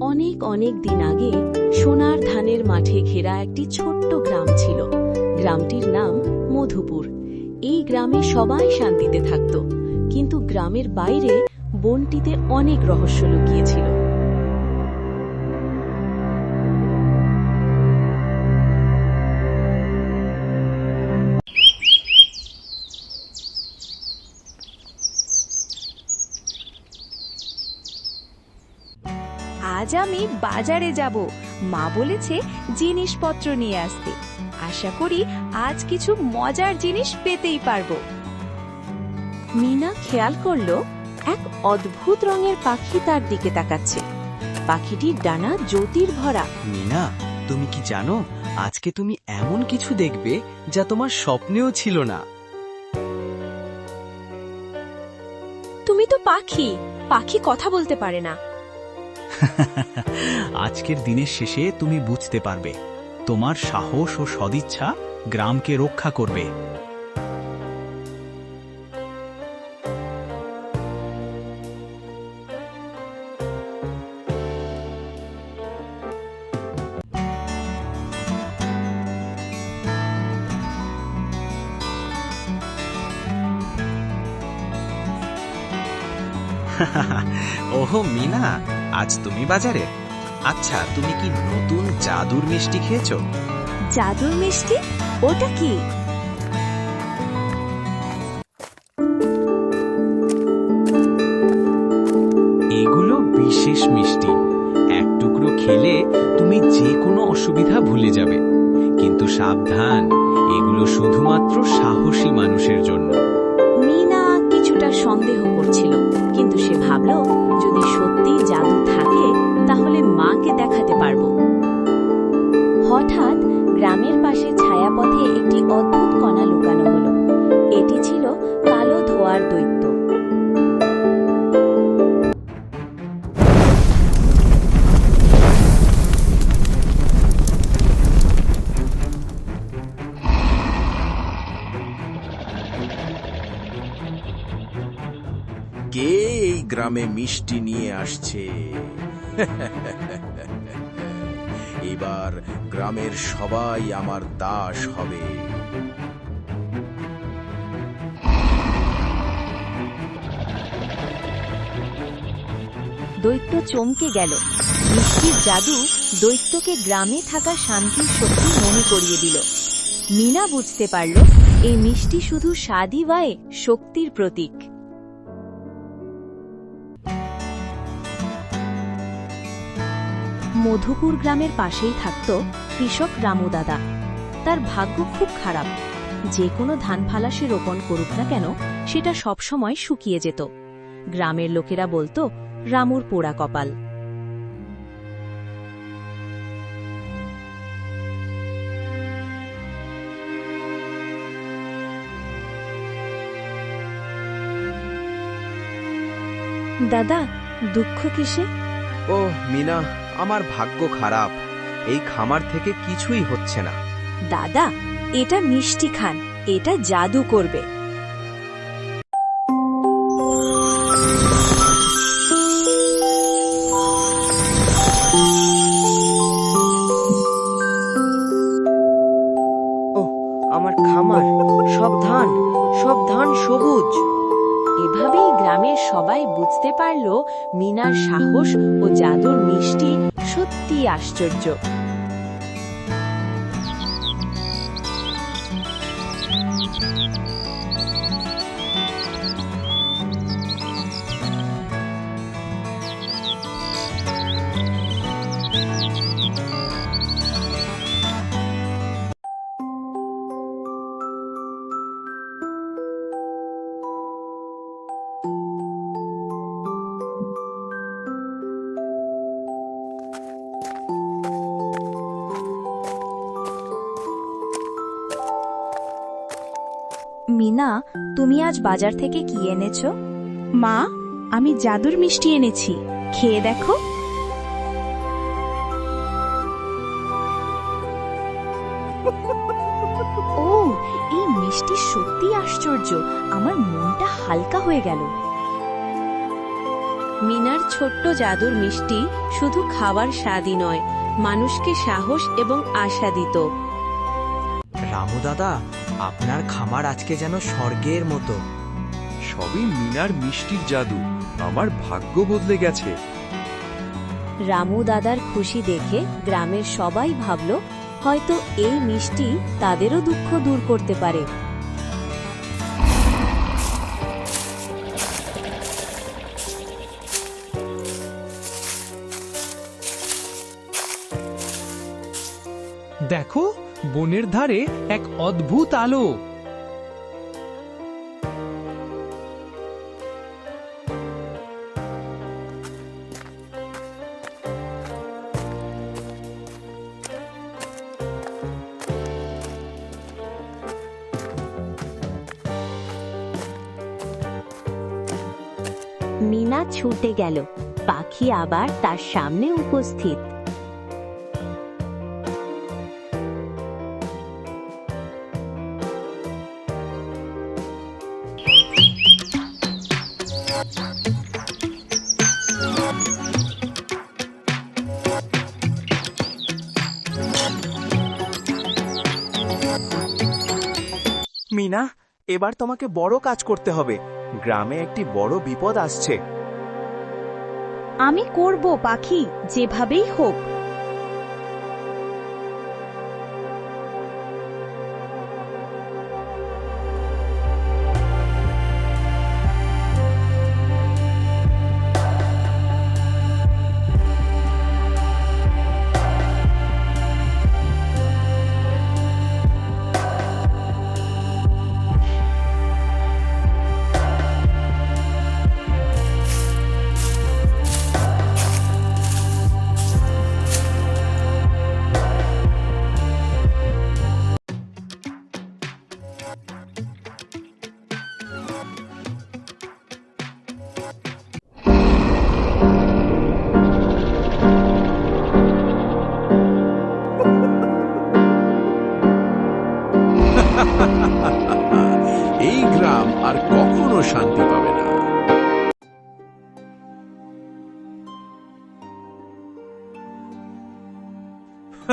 অনেক অনেক দিন আগে সোনার ধানের মাঠে ঘেরা একটি ছোট্ট গ্রাম ছিল। গ্রামটির নাম মধুপুর। এই গ্রামে সবাই শান্তিতে থাকত। কিন্তু গ্রামের বাইরে বনটিতে অনেক রহস্য লুকিয়েছিল। আমি বাজারে যাব। মা বলেছে জিনিসপত্র নিয়ে আসতে। আশা করি আজ কিছু মজার জিনিস পেতেই পারব। মিনা খেয়াল করল এক অদ্ভুত রঙের পাখি তার দিকে তাকাচ্ছে। পাখিটির ডানা জ্যোতির ভরা। মিনা তুমি কি জানো আজকে তুমি এমন কিছু দেখবে যা তোমার স্বপ্নেও ছিল না। তুমি তো পাখি। পাখি কথা বলতে পারে না। আজকের দিনের শেষে তুমি বুঝতে পারবে। তোমার সাহস ও সদিচ্ছা গ্রামকে রক্ষা করবে। ওহো, মিনা। আজ তুমি বাজারে? আচ্ছা তুমি কি নতুন জাদুর মিষ্টি খেয়েছো? জাদুর মিষ্টি? ওটা কি? এগুলো বিশেষ মিষ্টি। এক টুকরো খেলে তুমি যে কোনো অসুবিধা ভুলে যাবে। কিন্তু সাবধান এগুলো শুধুমাত্র সাহসী মানুষের জন্য। গ্রামে মিষ্টি নিয়ে আসছে। এবার গ্রামের সবাই আমার দাস হবে। দৈত্য চমকে গেল। মিষ্টির জাদু দৈত্যকে গ্রামে থাকা শান্তির শক্তি মনে করিয়ে দিল। মিনা বুঝতে পারল, এই মিষ্টি শুধু স্বাদই বায়ে শক্তির প্রতীক। মধুপুর গ্রামের পাশেই থাকত কৃষক রামু দাদা। তার ভাগ্য খুব খারাপ। যে কোনো ধান ফালাসে রোপণ করুক না কেন, সেটা সবসময় শুকিয়ে যেত। গ্রামের লোকেরা বলতো, রামুর পোড়া কপাল। দাদা, দুঃখ কিসে? ও মিনা। আমার ভাগ্য খারাপ। এই খামার থেকে কিছুই হচ্ছে না। দাদা এটা মিষ্টি খান। এটা জাদু করবে। আমার খামার। সব ধান সব ধান সবুজ। এভাবেই গ্রামের সবাই বুঝতে পারল মিনার সাহস ও জাদুর মিষ্টি সত্যি আশ্চর্য। মিনা তুমি আজ বাজার থেকে কি এনেছো? মা আমি জাদুর মিষ্টি এনেছি। খেয়ে দেখো। ও এই মিষ্টি সত্যি আশ্চর্য। আমার মনটা হালকা হয়ে গেল। মিনার ছোট্ট জাদুর মিষ্টি শুধু খাবার স্বাদই নয় মানুষকে সাহস এবং আশা দিত। রামু দাদা আপনার খামার আজকে যেন স্বর্গের মতো। সবই মিনার মিষ্টির জাদু। আমার ভাগ্য বদলে গেছে। রামু দাদার খুশি দেখে গ্রামের সবাই ভাবল হয়তো এই মিষ্টি তাদেরও দুঃখ দূর করতে পারে। দেখো বনের ধারে এক অদ্ভুত আলো। মিনা ছুটে গেল। পাখি আবার তার সামনে উপস্থিত। এবার তোমাকে বড় কাজ করতে হবে। গ্রামে একটি বড় বিপদ আসছে। আমি করব, পাখি, যেভাবেই হোক।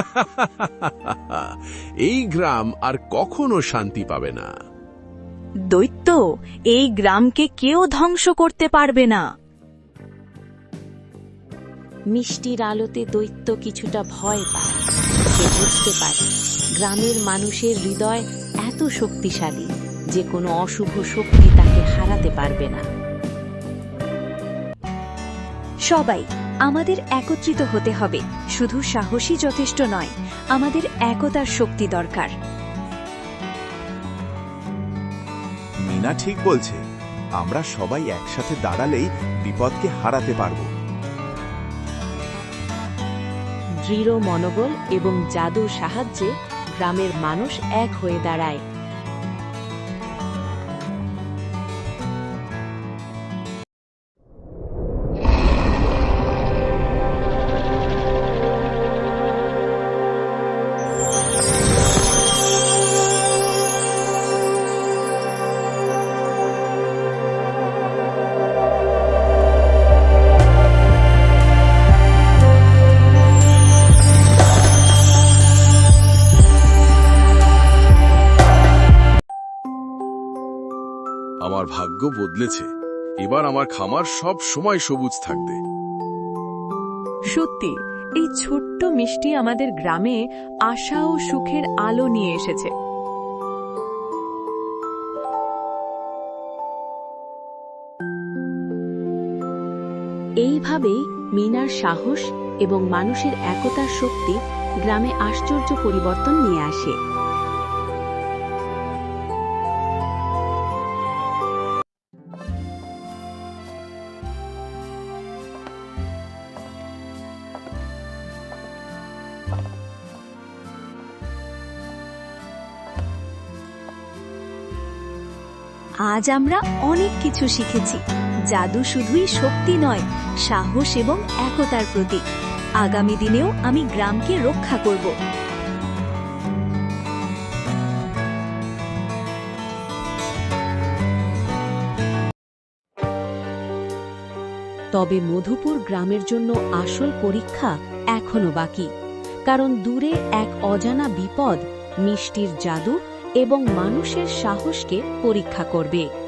এই গ্রাম আর কখনো শান্তি পাবে না। দৈত্য, এই গ্রামকে কেউ ধ্বংস করতে পারবে না। মিষ্টির আলোতে দৈত্য কিছুটা ভয় পায়, সে বুঝতে পারে গ্রামের মানুষের হৃদয় এত শক্তিশালী যে কোনো অশুভ শক্তি তাকে হারাতে পারবে না। সবাই আমাদের একত্রিত হতে হবে। শুধু সাহসী যথেষ্ট নয় আমাদের একতার শক্তি দরকার। মিনা ঠিক বলছে আমরা সবাই একসাথে দাঁড়ালেই বিপদকে হারাতে পারব। দৃঢ় মনোবল এবং জাদুর সাহায্যে গ্রামের মানুষ এক হয়ে দাঁড়ায়। আমার ভাগ্য বদলেছে। এবার আমার খামার সব সময় সবুজ থাকবে। সত্যি, এই ছোট্ট মিষ্টি আমাদের গ্রামে আশা ও সুখের আলো নিয়ে এসেছে। এইভাবেই মিনার সাহস এবং মানুষের একতার শক্তি গ্রামে আশ্চর্য পরিবর্তন নিয়ে আসে। আজ আমরা অনেক কিছু শিখেছি। জাদু শুধুই শক্তি নয়, সাহস এবং একতার প্রতীক। আগামী দিনেও আমি গ্রামকে রক্ষা করব। তবে মধুপুর গ্রামের জন্য আসল পরীক্ষা এখনও বাকি। কারণ দূরে এক অজানা বিপদ, মিষ্টির জাদু এবং মানুষের সাহসকে পরীক্ষা করবে।